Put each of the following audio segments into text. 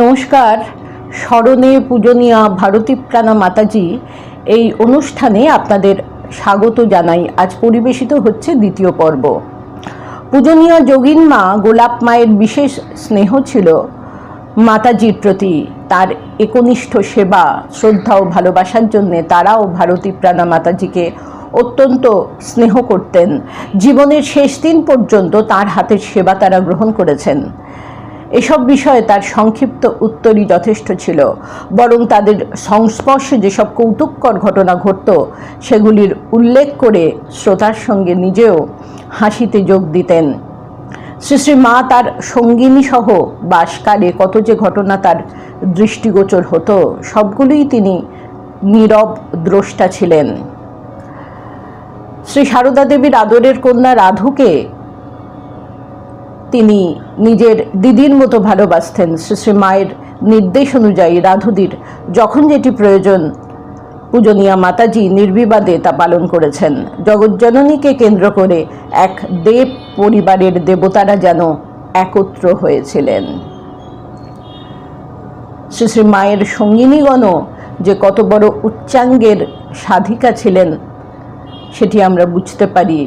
নমস্কার। স্মরণে পূজনীয়া ভারতী প্রাণা মাতাজি এই অনুষ্ঠানে আপনাদের স্বাগত জানাই। আজ পরিবেশিত হচ্ছে দ্বিতীয় পর্ব। পূজনীয় যোগিন মা গোলাপ মায়ের বিশেষ স্নেহ ছিল মাতাজির প্রতি। তার একনিষ্ঠ সেবা, শ্রদ্ধা ও ভালোবাসার জন্যে তারাও ভারতী প্রাণা মাতাজিকে অত্যন্ত স্নেহ করতেন। জীবনের শেষ দিন পর্যন্ত তার হাতের সেবা তারা গ্রহণ করেছেন। এসব বিষয়ে তার সংক্ষিপ্ত উত্তরই যথেষ্ট ছিল। বরং তাদের সংস্পর্শে যেসব কৌতুককর ঘটনা ঘটত, সেগুলির উল্লেখ করে শ্রোতার সঙ্গে নিজেও হাসিতে যোগ দিতেন। শ্রী শ্রী মা তার সঙ্গিনী সহ বাসকালে কত যে ঘটনা তার দৃষ্টিগোচর হতো, সবগুলোই তিনি নীরব দ্রষ্টা ছিলেন। শ্রী সারদা দেবীর আদরের কন্যা রাধুকে তিনি নিজের দিদির মতো ভালোবাসতেন। শ্রী শ্রী মায়ের নির্দেশ অনুযায়ী রাধুদির যখন যেটি প্রয়োজন, পূজনীয়া মাতাজি নির্বিবাদে তা পালন করেছেন। জগজ্জননীকে কেন্দ্র করে এক দেব পরিবারের দেবতারা যেন একত্র হয়েছিলেন। শ্রী শ্রী মায়ের সঙ্গিনীগণও যে কত বড় উচ্চাঙ্গের সাধিকা ছিলেন, সেটি আমরা বুঝতে পারি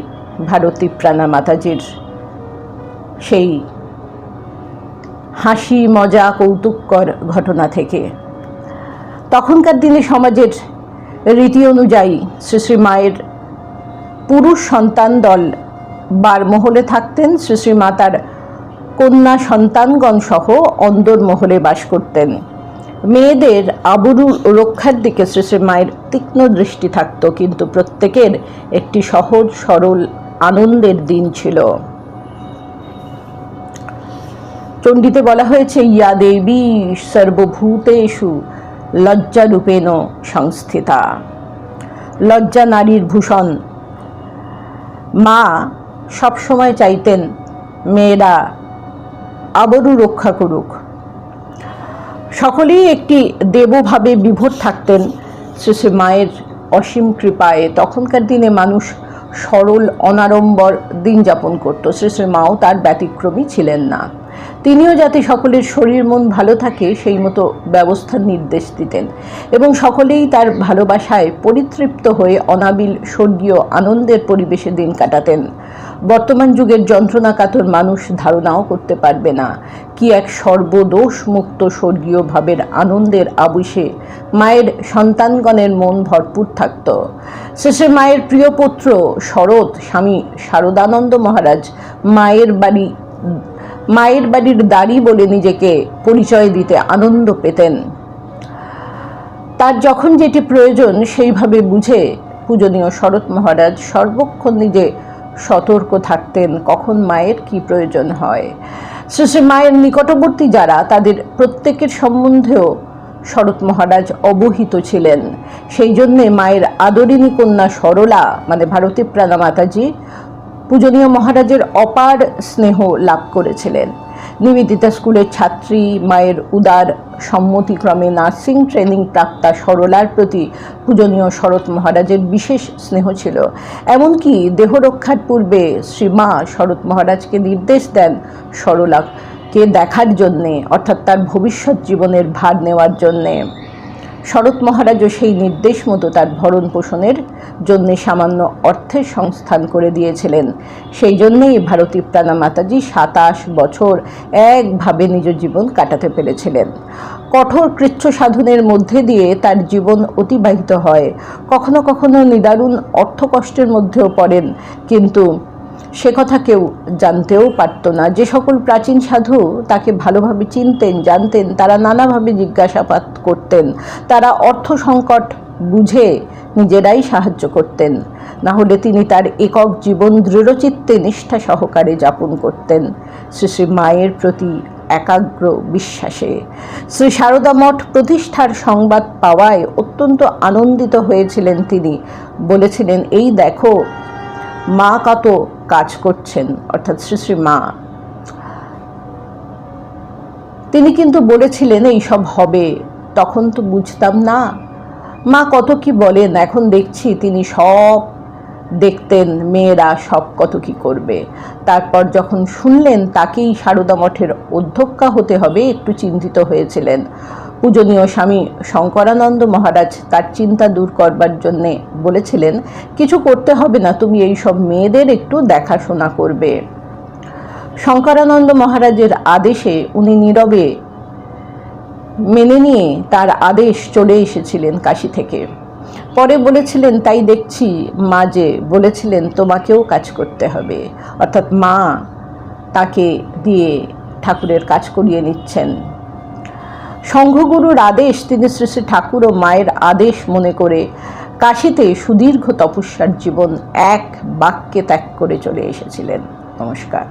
ভারতী প্রাণা মাতাজির। সেই হাসি, মজা কৌতুককর ঘটনা থেকে। তখনকার দিনে সমাজের রীতি অনুযায়ী শ্রী শ্রী মায়ের পুরুষ সন্তান দল বারমহলে থাকতেন। শ্রী শ্রী মাতার কন্যা সন্তানগণ সহ অন্দর মহলে বাস করতেন। মেয়েদের আবরু রক্ষার দিকে শ্রী শ্রী মায়ের তীক্ষ্ণ দৃষ্টি থাকত, কিন্তু প্রত্যেকের একটি সহজ, সরল, আনন্দের দিন ছিল। চণ্ডীতে বলা হয়েছে, ইয়া দেবী সর্বভূতেষু লজ্জারূপেণ সংস্থিতা। লজ্জা নারীর ভূষণ। মা সবসময় চাইতেন মেয়েরা আবরু রক্ষা করুক। সকলেই একটি দেবভাবে বিভোর থাকতেন শ্রী মায়ের অসীম কৃপায়। তখনকার দিনে মানুষ সরল, অনাড়ম্বর দিন যাপন করত। শ্রী শ্রী মাও তার ব্যতিক্রমী ছিলেন না। তিনিও যাতে সকলের শরীর মন ভালো থাকে, সেই মতো ব্যবস্থার নির্দেশ দিতেন এবং সকলেই তার ভালোবাসায় পরিতৃপ্ত হয়ে অনাবিল স্বর্গীয় আনন্দের পরিবেশে দিন কাটাতেন। বর্তমান যুগের যন্ত্রণাকাতর মানুষ ধারণাও করতে পারবে না কি এক সর্বদোষ মুক্ত স্বর্গীয় ভাবের আনন্দের আবুষে মায়ের সন্তানগণের মন ভরপুর থাকত। শেষে মায়ের প্রিয় পুত্র শরৎ, স্বামী শারদানন্দ মহারাজ মায়ের বাড়ি মায়ের বাড়ির দাড়ি বলে নিজেকে পরিচয় দিতে আনন্দ পেতেন। তার যখন যেটি প্রয়োজন, সেইভাবে বুঝে পূজনীয় শরৎ মহারাজ সর্বক্ষণ নিজে সতর্ক থাকতেন, কখন মায়ের কি প্রয়োজন হয়। শ্রী মায়ের নিকটবর্তী যারা, তাদের প্রত্যেকের সম্বন্ধেও শরৎ মহারাজ অবহিত ছিলেন। সেই জন্যে মায়ের আদরিণী কন্যা সরলা মানে ভারতী প্রাণা মাতাজি পূজনীয় মহারাজের অপার স্নেহ লাভ করেছিলেন। নিবেদিতা স্কুলের ছাত্রী, মায়ের উদার সম্মতিক্রমে নার্সিং ট্রেনিং প্রাপ্তা সরলার প্রতি পূজনীয় শরৎ মহারাজের বিশেষ স্নেহ ছিল। এমনকি দেহরক্ষার পূর্বে শ্রী মা শরৎ মহারাজকে নির্দেশ দেন সরলাকে দেখার জন্যে, অর্থাৎ তার ভবিষ্যৎ জীবনের ভার নেওয়ার জন্যে। শরৎ মহারাজও সেই নির্দেশ মতো তার ভরণ পোষণের জন্যে সামান্য অর্থের সংস্থান করে দিয়েছিলেন। সেই জন্যেই ভারতী প্রাণা মাতাজি সাতাশ বছর একভাবে নিজ জীবন কাটাতে পেরেছিলেন। কঠোর কৃচ্ছ সাধনের মধ্যে দিয়ে তার জীবন অতিবাহিত হয়। কখনো কখনো নিদারুণ অর্থকষ্টের মধ্যেও পড়েন, কিন্তু সে কথা কেউ জানতেও পারত না। যে সকল প্রাচীন সাধু তাকে ভালোভাবে চিনতেন, জানতেন, তারা নানাভাবে জিজ্ঞাসাবাদ করতেন। তারা অর্থ সংকট বুঝে নিজেরাই সাহায্য করতেন। না হলে তিনি তার একক জীবন দৃঢ়চিত্তে নিষ্ঠা সহকারে যাপন করতেন। শ্রী শ্রী মায়ের প্রতি একাগ্র বিশ্বাসে। শ্রী সারদা মঠ প্রতিষ্ঠার সংবাদ পাওয়ায় অত্যন্ত আনন্দিত হয়েছিলেন তিনি। বলেছিলেন, এই দেখো, মা কত কাজ করছেন, অর্থাৎ শ্রী শ্রী মা। তিনি কিন্তু বলেছিলেন, এই সব হবে, তখন তো বুঝতাম না। মা কত কি বলেন, এখন দেখছি তিনি সব দেখতেন, মেয়েরা সব কত কি করবে। তারপর যখন শুনলেন, তাকেই সারদা মঠের অধ্যক্ষা হতে হবে, একটু চিন্তিত হয়েছিলেন। পূজনীয় স্বামী শঙ্করানন্দ মহারাজ তার চিন্তা দূর করবার জন্যে বলেছিলেন, কিছু করতে হবে না, তুমি এই সব মেয়েদের একটু দেখাশোনা করবে। শঙ্করানন্দ মহারাজের আদেশে উনি নীরবে মেনে নিয়ে তার আদেশ চলে এসেছিলেন কাশি থেকে। পরে বলেছিলেন, তাই দেখছি মা যে বলেছিলেন তোমাকেও কাজ করতে হবে। অর্থাৎ মা তাকে দিয়ে ঠাকুরের কাজ করিয়ে নিচ্ছেন। সংঘগুরুর আদেশ তিনি শ্রী শ্রী ঠাকুর ও মায়ের আদেশ মনে করে কাশিতে সুদীর্ঘ তপস্যার জীবন এক বাক্যে ত্যাগ করে চলে এসেছিলেন। নমস্কার।